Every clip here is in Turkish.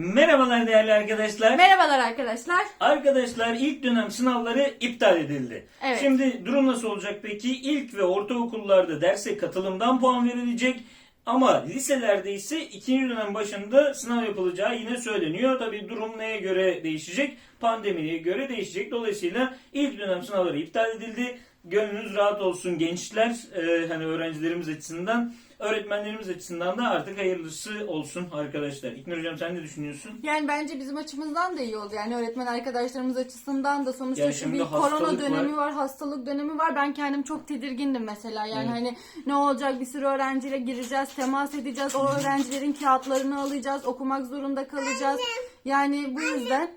Merhabalar değerli arkadaşlar. Merhabalar arkadaşlar. Arkadaşlar ilk dönem sınavları iptal edildi. Evet. Şimdi durum nasıl olacak peki? İlk ve ortaokullarda derse katılımdan puan verilecek. Ama liselerde ise ikinci dönem başında sınav yapılacağı yine söyleniyor. Tabi durum neye göre değişecek? Pandemiye göre değişecek. Dolayısıyla ilk dönem sınavları iptal edildi. Gönlünüz rahat olsun gençler. Ee, hani öğrencilerimiz açısından, öğretmenlerimiz açısından da artık hayırlısı olsun arkadaşlar. İknur Hocam sen ne düşünüyorsun? Yani bence bizim açımızdan da iyi oldu. Yani öğretmen arkadaşlarımız açısından da sonuçta Yani şu şimdi bir korona hastalık dönemi var. var. hastalık dönemi var. Ben kendim çok tedirgindim mesela. Yani Evet. hani ne olacak bir sürü öğrenciyle gireceğiz, temas edeceğiz. O öğrencilerin kağıtlarını alacağız, okumak zorunda kalacağız. Yani bu yüzden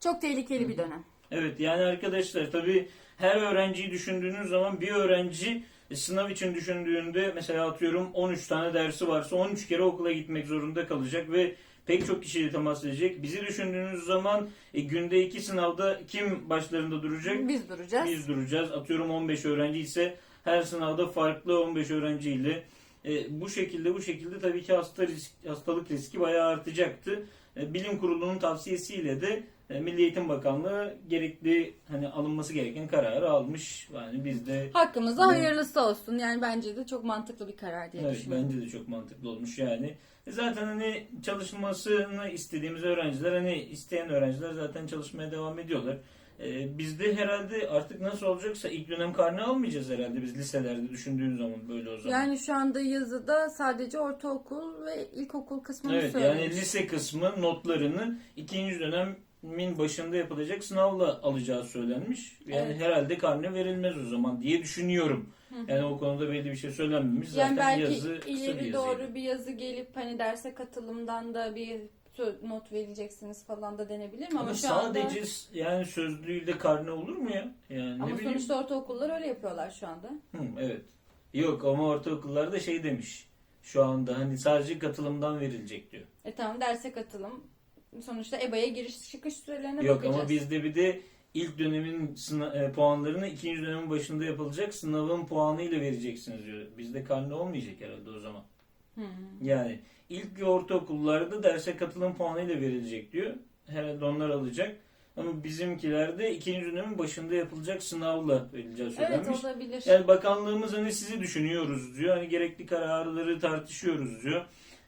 çok tehlikeli bir dönem. Evet yani arkadaşlar tabii her öğrenciyi düşündüğünüz zaman bir öğrenci sınav için düşündüğünde mesela atıyorum 13 tane dersi varsa 13 kere okula gitmek zorunda kalacak ve pek çok kişiyle temas edecek. Bizi düşündüğünüz zaman e, günde iki sınavda kim başlarında duracak? Biz duracağız. Biz duracağız. Atıyorum 15 öğrenci ise her sınavda farklı 15 öğrenciyle e, bu şekilde bu şekilde tabii ki hasta risk, hastalık riski bayağı artacaktı. E, Bilim Kurulu'nun tavsiyesiyle de Milli Eğitim Bakanlığı gerekli hani alınması gereken kararı almış. Yani biz de Hakkımızda hayırlısı olsun. Yani bence de çok mantıklı bir karar diye Evet düşünüyorum. bence de çok mantıklı olmuş yani. E Zaten hani çalışmasını istediğimiz öğrenciler hani isteyen öğrenciler zaten çalışmaya devam ediyorlar. E, bizde herhalde artık nasıl olacaksa ilk dönem karne almayacağız herhalde biz liselerde düşündüğün zaman böyle o zaman. Yani şu anda yazıda sadece ortaokul ve ilkokul kısmını evet söylemiş. yani lise kısmı notlarını ikinci dönemin başında yapılacak sınavla alacağı söylenmiş. Yani Evet. herhalde karne verilmez o zaman diye düşünüyorum. Yani o konuda belli bir şey söylenmemiş. Zaten Yani belki yazı bir ileri yazıydı. doğru bir yazı gelip hani derse katılımdan da bir not vereceksiniz falan da denebilir mi? Ama, Ama şu sadece anda yani sözlüğüyle karne olur mu ya? Yani ama ne bileyim. sonuçta ortaokullar öyle yapıyorlar şu anda. Hı, evet. Yok ama ortaokullarda şey demiş. Şu anda hani sadece katılımdan verilecek diyor. E tamam derse katılım. Sonuçta EBA'ya giriş çıkış sürelerine Yok bakacağız. ama bizde bir de ilk dönemin sına- e, puanlarını ikinci dönemin başında yapılacak sınavın puanıyla vereceksiniz diyor. Bizde karne olmayacak herhalde o zaman. Hı. Yani ilk ve ortaokullarda derse katılım puanıyla verilecek diyor. Herhalde onlar alacak. Ama bizimkilerde ikinci dönemin başında yapılacak sınavla verileceği söylenmiş. Evet olabilir. Yani bakanlığımız hani sizi düşünüyoruz diyor. Hani gerekli kararları tartışıyoruz diyor.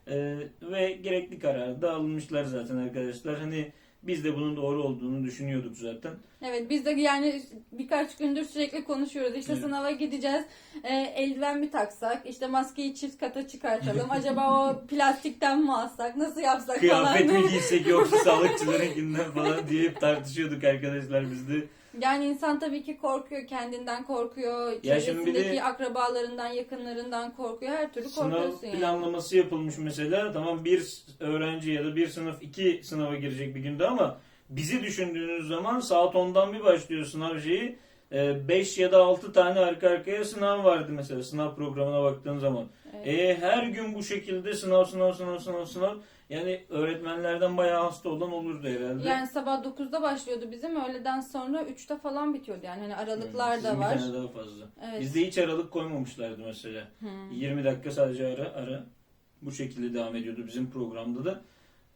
Ee, ve gerekli karar da alınmışlar zaten arkadaşlar. Hani biz de bunun doğru olduğunu düşünüyorduk zaten. Evet biz de yani birkaç gündür sürekli konuşuyoruz. İşte Evet. sınava gideceğiz. E, eldiven mi taksak? İşte maskeyi çift kata çıkartalım. Acaba o plastikten mi alsak? Nasıl yapsak Kıyafet falan. mi giysek yoksa sağlıkçılarınkinden falan diye hep tartışıyorduk arkadaşlar biz de. Yani insan tabii ki korkuyor, kendinden korkuyor, Ya çevresindeki de- akrabalarından, yakınlarından korkuyor. Her türlü Sınav korkuyorsun yani. planlaması yapılmış mesela. Tamam bir öğrenci ya da bir sınıf iki sınava girecek bir günde ama bizi düşündüğünüz zaman saat 10'dan bir başlıyor sınav şeyi. 5 ya da 6 tane arka arkaya sınav vardı mesela sınav programına baktığın zaman. Evet. E, her gün bu şekilde sınav sınav sınav sınav sınav. Yani öğretmenlerden bayağı hasta olan olurdu herhalde. Yani sabah 9'da başlıyordu bizim, öğleden sonra 3'te falan bitiyordu. Yani hani aralıklar Sizin da bir var. tane daha fazla. Evet. Bizde hiç aralık koymamışlardı mesela. Hmm. 20 dakika sadece ara ara. Bu şekilde devam ediyordu bizim programda da.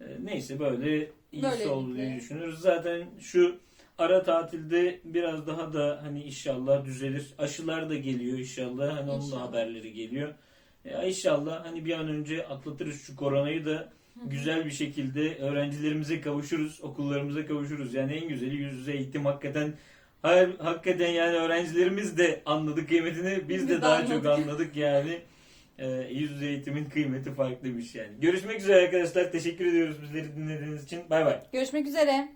Ee, neyse böyle iyisi Böylelikle. oldu diye düşünüyoruz. Zaten şu ara tatilde biraz daha da hani inşallah düzelir. Aşılar da geliyor inşallah. Hani onun da haberleri geliyor. Ya inşallah hani bir an önce atlatırız şu koronayı da güzel bir şekilde öğrencilerimize kavuşuruz, okullarımıza kavuşuruz. Yani en güzeli yüz yüze eğitim hakikaten Hayır, hakikaten yani öğrencilerimiz de anladı kıymetini. Biz, Biz de de daha anladık. çok anladık yani. Ee, yüz yüze eğitimin kıymeti farklıymış yani. Görüşmek üzere arkadaşlar. Teşekkür ediyoruz bizleri dinlediğiniz için. Bay bay. Görüşmek üzere.